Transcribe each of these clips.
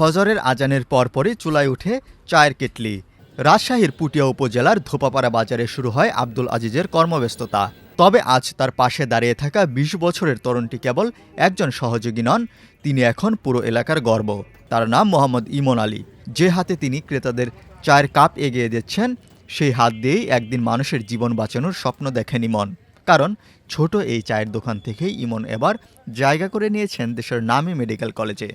ফজরের আজানের পরপরই চুলায় উঠে চায়ের কেটলি। রাজশাহীর পুটিয়া উপজেলার ধোপাপাড়া বাজারে শুরু হয় আব্দুল আজিজের কর্মব্যস্ততা। তবে আজ তার পাশে দাঁড়িয়ে থাকা ২০ বছরের তরুণটি কেবল একজন সহযোগী নন, তিনি এখন পুরো এলাকার গর্ব। তার নাম মোহাম্মদ ইমন আলী। যে হাতে তিনি ক্রেতাদের চায়ের কাপ এগিয়ে দিচ্ছেন, সেই হাত দিয়েই একদিন মানুষের জীবন বাঁচানোর স্বপ্ন দেখেন ইমন কারণ ছোট এই চায়ের দোকান থেকেই ইমন এবার জায়গা করে নিয়েছেন দেশের নামী মেডিকেল কলেজে।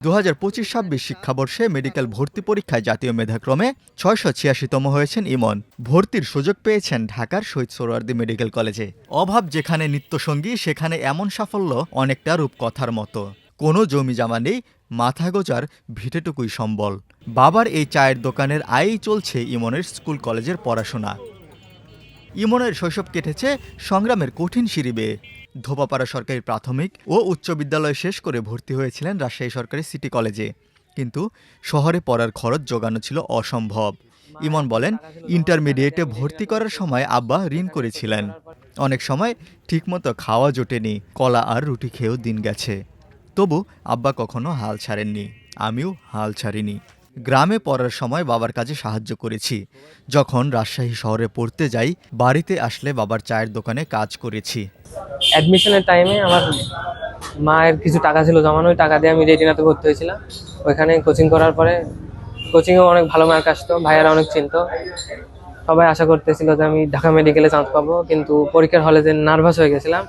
দু হাজার পঁচিশ ছাব্বিশ শিক্ষাবর্ষে মেডিকেল ভর্তি পরীক্ষায় জাতীয় মেধাক্রমে ছয়শো ছিয়াশিতম হয়েছেন ইমন। ভর্তির সুযোগ পেয়েছেন ঢাকার শহীদ সোহরাওয়ার্দী মেডিকেল কলেজে। অভাব যেখানে নিত্যসঙ্গী, সেখানে এমন সাফল্য অনেকটা রূপকথার মতো। কোনো জমি জামা নেই, মাথা গোজার, ভিটেটুকুই সম্বল। বাবার এই চায়ের দোকানের আয়ই চলছে ইমনের স্কুল কলেজের পড়াশোনা। ইমনের শৈশব কেটেছে সংগ্রামের কঠিন সিঁড়ি বেয়ে। ধোপাপাড়া সরকারি প্রাথমিক ও উচ্চ বিদ্যালয় শেষ করে ভর্তি হয়েছিলেন রাজশাহী সরকারি সিটি কলেজে। কিন্তু শহরে পড়ার খরচ জোগানো ছিল অসম্ভব। ইমন বলেন, ইন্টারমিডিয়েটে ভর্তি করার সময় আব্বা ঋণ করেছিলেন। অনেক সময় ঠিকমতো খাওয়া জোটেনি, কলা আর রুটি খেয়েও দিন গেছে। তবু আব্বা কখনো হাল ছাড়েননি। আমিও হাল ছাড়িনি। গ্রামে পড়ার সময় বাবার কাজে সাহায্য করেছি। যখন রাজশাহী শহরে পড়তে যাই বাড়িতে আসলে বাবার চায়ের দোকানে কাজ করেছি। অ্যাডমিশনের টাইমে আমার মায়ের কিছু টাকা ছিল জমানো ওই টাকা দিয়ে আমি রেটিনাতে ভর্তি হয়েছিলাম। ওইখানে কোচিং করার পরে কোচিংয়েও অনেক ভালো মার্ক আসতো ভাইয়ারা অনেক চিনতো। সবাই আশা করতেছিল যে আমি ঢাকা মেডিকেলে চান্স পাবো কিন্তু পরীক্ষার হলে যে নার্ভাস হয়ে গেছিলাম।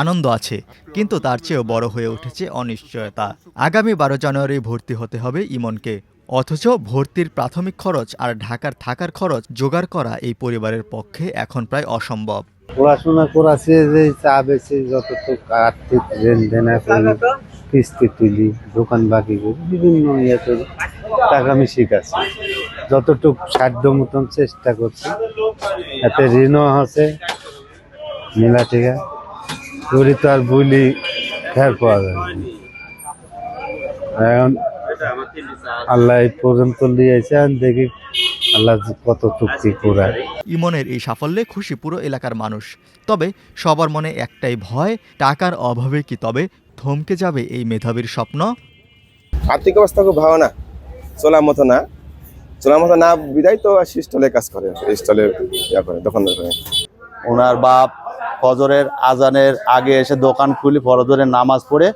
আনন্দ আছে কিন্তু তার চেয়েও বড় হয়ে উঠেছে অনিশ্চয়তা। আগামী বারো জানুয়ারি ভর্তি হতে হবে ইমনকে। অথচ ভর্তির প্রাথমিক খরচ আর ঢাকার থাকার খরচ জোগাড় করা এই পরিবারের পক্ষে এখন প্রায় অসম্ভব। পড়াশোনা করাছে যে চা বেছে যতটুকু আর্থিক লেনদেনা করি কিস্তি তুলি, দোকান বাকি বিভিন্ন ইয়ে টাকা আমি শিখাচ্ছি যতটুকু সাধ্য মতন চেষ্টা করছি, এতে ঋণও আছে, মিলা টিকা করি তো আর বলি ফের পাওয়া যাবে এখন আল্লাহ এই পর্যন্ত আমি দেখি আল্লাহ যে কতটুকু কি ইমনের এই সাফল্যে খুশি পুরো এলাকার মানুষ। তবে সবার মনে একটাই ভয় টাকার অভাবে কি তবে থমকে যাবে এই মেধাবীর স্বপ্ন? আর্থিক অবস্থা খুব ভালো না চলার মতো না। চলার মতো না বিদায় তো আসি স্টলে কাজ করে স্টলে ইয়া করে দোকানদার করে ওনার বাপ ফজরের আজানের আগে এসে দোকান খুলি ফজরের নামাজ পড়ে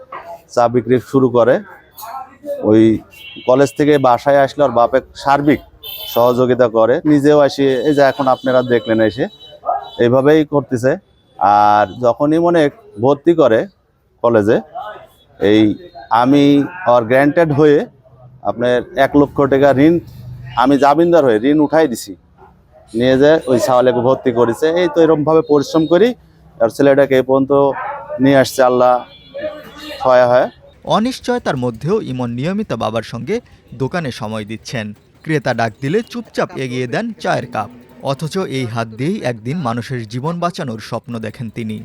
চা বিক্রি শুরু করে। ওই কলেজ থেকে বাসায় আসলে ওর বাপে সার্বিক সহযোগিতা করে। নিজেও আসি, এই যে এখন আপনারা দেখলেন এসে। এইভাবেই করতেছে। আর যখনই মনে ভর্তি করে কলেজে, এই আমি আর গ্র্যান্টেড হয়ে আপনার এক লক্ষ টাকা ঋণ, আমি জামিনদার হয়ে ঋণ উঠাই দিছি। নিয়ে যায় ওই সাওয়ালেকে ভর্তি করেছে। এই তো এরকমভাবে পরিশ্রম করি, আর ছেলেটাকে এই পর্যন্ত নিয়ে আসছে আল্লাহ, হয় হয়। অনিশ্চয়তার মধ্যেও ইমন নিয়মিত বাবার সঙ্গে দোকানে সময় দিচ্ছেন। ক্রেতা ডাক দিলে চুপচাপ এগিয়ে দেন চায়ের কাপ। অথচ এই হাত দিয়েই একদিন মানুষের জীবন বাঁচানোর স্বপ্ন দেখেন তিনি।